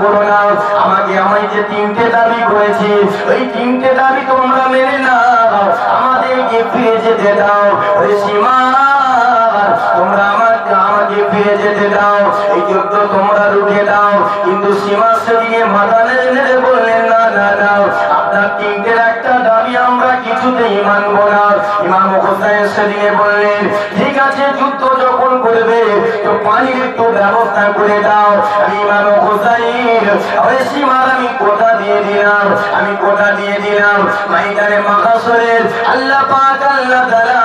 করো না, আমাকে আমি যে তিনটে দাবি করেছি, ওই তিনটে দাবি তোমরা মেনে নাও, আমাদেরকে ফিরে যেতে দাও। ওই সীমা, তোমরা আমাকে আমাকে ফিরে যেতে দাও। এই যুদ্ধ তোমরা রুখে দাও। কিন্তু সীমা সেদিকে মাথা নেড়ে নেড়ে বললেন, না না না আপনার তিনটের একটা দাবি আমরা কিছুতেই মানবো না। ইমাম হোসেন সেদিকে বললেন, ঠিক আছে, যুদ্ধ যখন করবে, তো পানির একটু ব্যবস্থা করে দাও। ইমাম হোসাইন ওই আমি কোথা দিয়ে দিলাম, আমি কোথা দিয়ে দিলাম। মাইদানে মাহাসরের আল্লাহ পাক, আল্লাহ তাআলা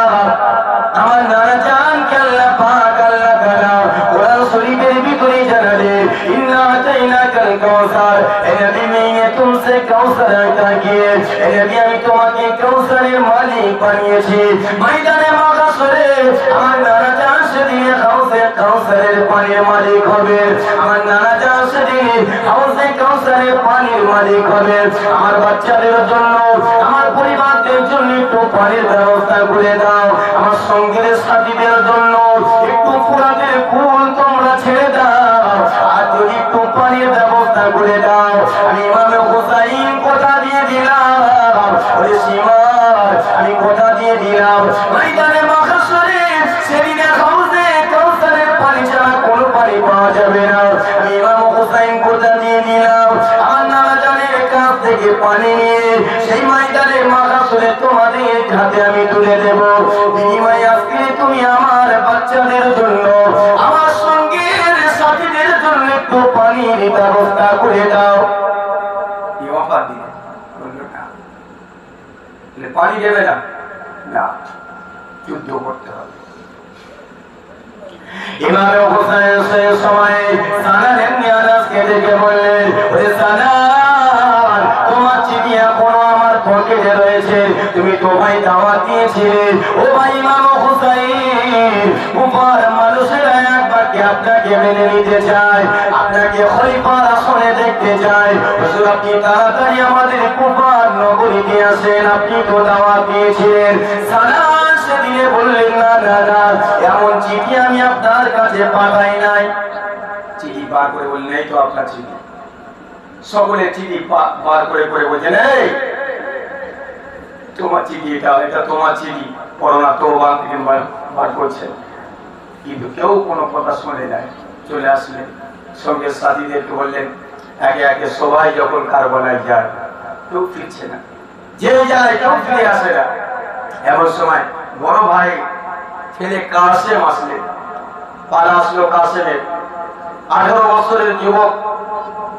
আমার নানা জানকে আল্লাহ আতাইনাকাল কাউসার এ নবী তুমসে কাউসার তাকিয়ে এ নবী আমি তোমাকে কাউসারের মালিক বানিয়েছি। ময়দানে মাগাসরে আমার নানা জান সেদিনে হাউসে কাউসারের পানির মালিক হবে। আমার নানা জান সেদিনে হাউসে কাউসারের পানির মালিক হবে। আমার বাচ্চাদের জন্য, আমার পরিবারদের জন্য একটু পানির ব্যবস্থা করে দাও। আমার সঙ্গীদের সাথীদের জন্য একটু ফুরাতের ফুল তোমরা ব্যবস্থা করে দাও। আমি ইমামে হুসাইন কথা দিয়ে দিলাম? ওই সীমার আমি কথা দিয়ে দিলাম? ময়দানে মাখাসরে সেদিনে হাউসে কাউসারের পানি ছাড়া কোনো পানি পাওয়া যাবে না। আমি ইমাম হুসাইন কথা দিয়ে দিলাম? আমার নানা জানের কাছ থেকে পানি নিয়ে সেই ময়দানে মাখাসরে তোমাদের হাতে আমি তুলে দেব। বিনিময়ে আজকে তুমি আমার বাচ্চাদের জন্য আমার ব্যবস্থা করে দাও। পানি দেবে না। যুদ্ধ করতে হবে। তোমার এখনও আমার পকেটে রয়েছে। তুমি তো ভাই দিয়েছিলে। ও ভাই আপনাকে মেনে নিতে চায় আপনাকে খলিফার আসনে দেখতে চায় হুজুর, আপনি তাড়াতাড়ি আমাদের কুফার নগরীতে আসেন, আপনি তো দাওয়াত দিয়েছিলেন। বললেন, না না না, এমন চিঠি আমি আপনার কাছে পাঠাই নাই। চিঠি বার করে বললেন তো আপনার চিঠি। সকলে চিঠি বার করে করে বলছেন, এই, তোমার চিঠি এটা এটা তোমার চিঠি। করোনা তো বার করছে কিন্তু কেউ কোনো কথা শুনে নাই, চলে আসলেন। সঙ্গে সাথীদেরকে বললেন, একে একে সবাই যখন কারবালায় যায়, কেউ ফিরছে না। যে যায় কেউ ফিরে আসে না। এমন সময় বড় ভাই ছেলে কাসেম আসলেন পালা আসলো কাসেমের। আঠারো বছরের যুবক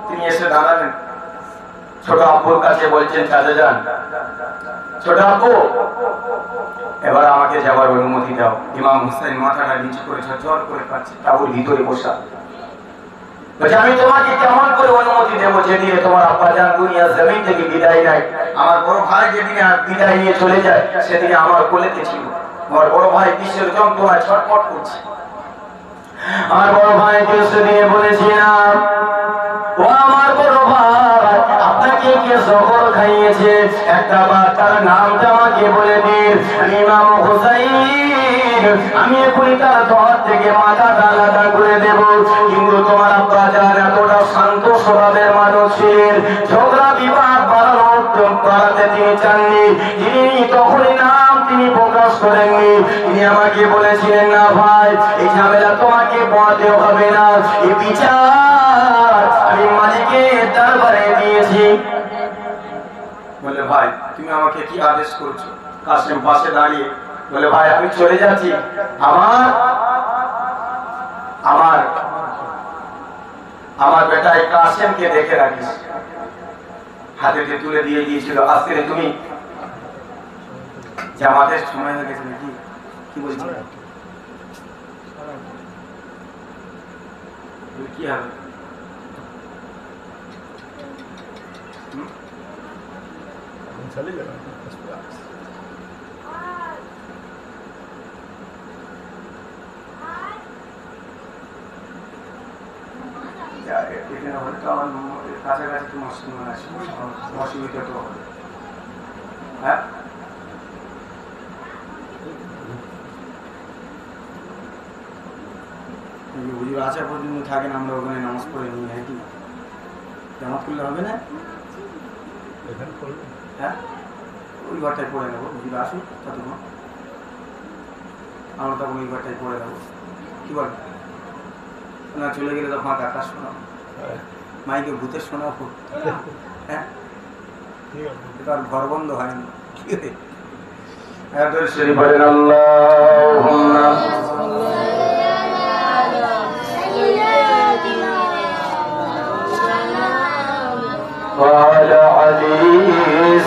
তিনি এসে দাঁড়ালেন। ছোট আব্বুর কাছে বলছেন চাচা যান। ছোট আব্বু, এবার আমাকে যাবার অনুমতি দাও। ইমাম হুসাইন মাথাটা নিচু করে ঝরঝর করে কাছে তাবুর ভিতরে বসা। আমি তোমাকে কেমন করে অনুমতি দেবো যেদিনে তোমার আব্বা যান দুনিয়া জমিন থেকে বিদায় নেয়? আমার বড় ভাই আর বিদায় নিয়ে চলে যায় আমার কোলেতে ছিল? আমার বড় ভাই বিশ্বের করছে। আমার বড় ভাইকে সেদিনে বলেছিলাম, ও আমার ভাই আপনাকে কে জহর খাইয়েছে। একটা বার নামটা আমাকে বলে দিন। ইমাম হুসাইন, আমি এখনই তার ধর থেকে মাথা আলাদা করে দেব। কিন্তু তোমার আব্বা যান এতটা শান্ত স্বভাবের মানুষ ছিলেন, ঝগড়া বিবাদ বাড়ানোর বাড়াতে তিনি চাননি। তিনি তখনই নাম তিনি প্রকাশ করেননি। তিনি আমাকে বলেছিলেন, না ভাই, এই ঝামেলা তোমাকে পড়াতে হবে না। এই বিচার আমি মালিকের দরবারে দিয়েছি। বলে, ভাই, তুমি আমাকে কি আদেশ করছ? কাসেম পাশে দাঁড়িয়ে বলে, ভাই, আমি চলে যাচ্ছি। আমার আমার আমার বেটাই কাসেমকে দেখে রাখিস। হাতেতে তুলে দিয়ে দিয়েছিল। আজকে তুমি জামাতের সময় হয়ে গেছে নাকি কি বলছি কি হবে? चले जाना যা, এ- এখানে হয়তো আমার ম- কাছাকাছি তো মুসলমান আছে অসুবিধা তো হবে হ্যাঁ হুজুর আসা পর্যন্ত থাকেন আমরা ওখানে নামাজ পড়ে নিই নাকি জামাত করলে হবে না হ্যাঁ ওই ঘরটায় পড়ে নেবো বুঝলে আসুন ততক্ষণ আমরা তখন ওই ঘরটায় পড়ে নেবো কি বল না চলে গেলে তো ফাঁকা আকাশ শোনাবো মাইকে ভূতের শোনাবো হ্যাঁ এটা আর ঘর বন্ধ হয়নি ঠিক আছে একবার শরীফ বলেন আল্লাহুম্মা وعلى علي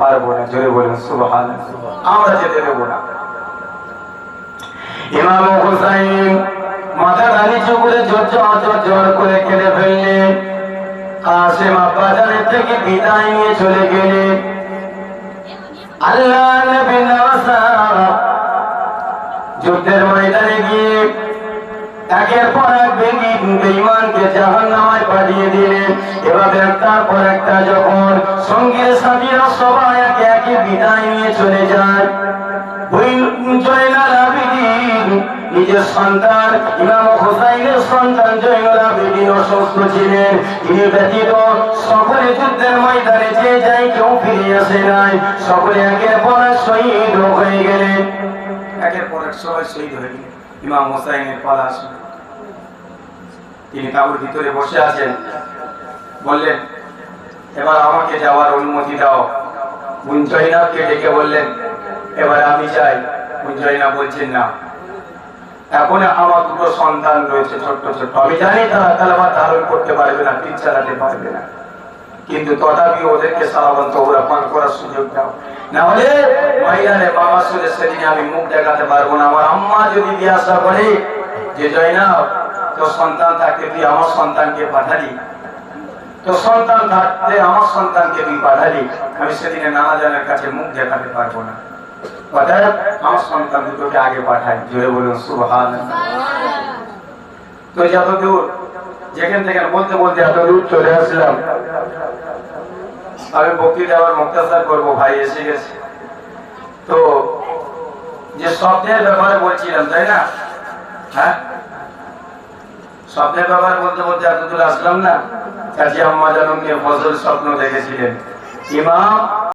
পারব না, জোরে বলেন সুবহান আমরা যেতে দেবো না। ইমাম হুসাইন করে জোর জোর করে কেঁদে ফেললেন। কাসেম আব্বাজানের থেকে বিদায় নিয়ে চলে গেলেন। আল্লাহ একের পর এক বেগি বেঈমানকে জাহান্নামায় পাঠিয়ে দিলেন এভাবে একটার পর একটা যখন সঙ্গীর সাথীরা সবাই একে একে বিদায় নিয়ে চলে যায় নিজের সন্তান, ইমাম সন্তান আবেদিন অসুস্থ ছিলেন। তিনি ব্যতীত সকলে যুদ্ধের ময়দানে যে যাই কেউ ফিরে আসে নাই। সকলে একের পর শহীদ হয়ে গেলেন। একের পর এক সবাই শহীদ হয়ে গেলেন। ইমাম হোসাইনের পালা আসে তিনি তাবুর ভিতরে বসে আছেন। বললেন, এবার আমাকে যাওয়ার অনুমতি দাও। মুঞ্জয়নাবকে ডেকে বললেন, এবার আমি যাই। মুঞ্জয়নাব বলছেন, না। এখন আমার দুটো সন্তান রয়েছে ছোট্ট ছোট্ট। আমি জানি তারা তালামা ধারণ করতে পারবে না চালাতে পারবে না। কিন্তু তথাপি ওদেরকে পান করার সুযোগ দাও। না হলে মহিলারে বাবা শুনে সেদিনে আমি মুখ দেখাতে পারব না। আমার আম্মা যদি জিজ্ঞাসা করে যে জয়নাব, তোর সন্তান থাকতে তুই আমার সন্তানকে পাঠালি। তো সন্তান থাকতে আমার সন্তানকে তুই পাঠালি। আমি সেদিনে নানাজনের কাছে মুখ দেখাতে পারব না। আমার সন্তান দুটোকে আগে পাঠাই। জোরে বলুন সুবহান তো যত দূর যেখান থেকে বলতে বলতে এত দূর চলে আসলাম। আমি বক্তৃতা আবার মুক্তাসার করব, ভাই এসে গেছে। তো যে স্বপ্নের ব্যাপারে বলছিলাম, তাই না? হ্যাঁ? স্বপ্নের ব্যাপারে বলতে বলতে এত দূর আসলাম না? কাজী আম্মা জানুন ফসল স্বপ্ন দেখেছিলেন। ইমাম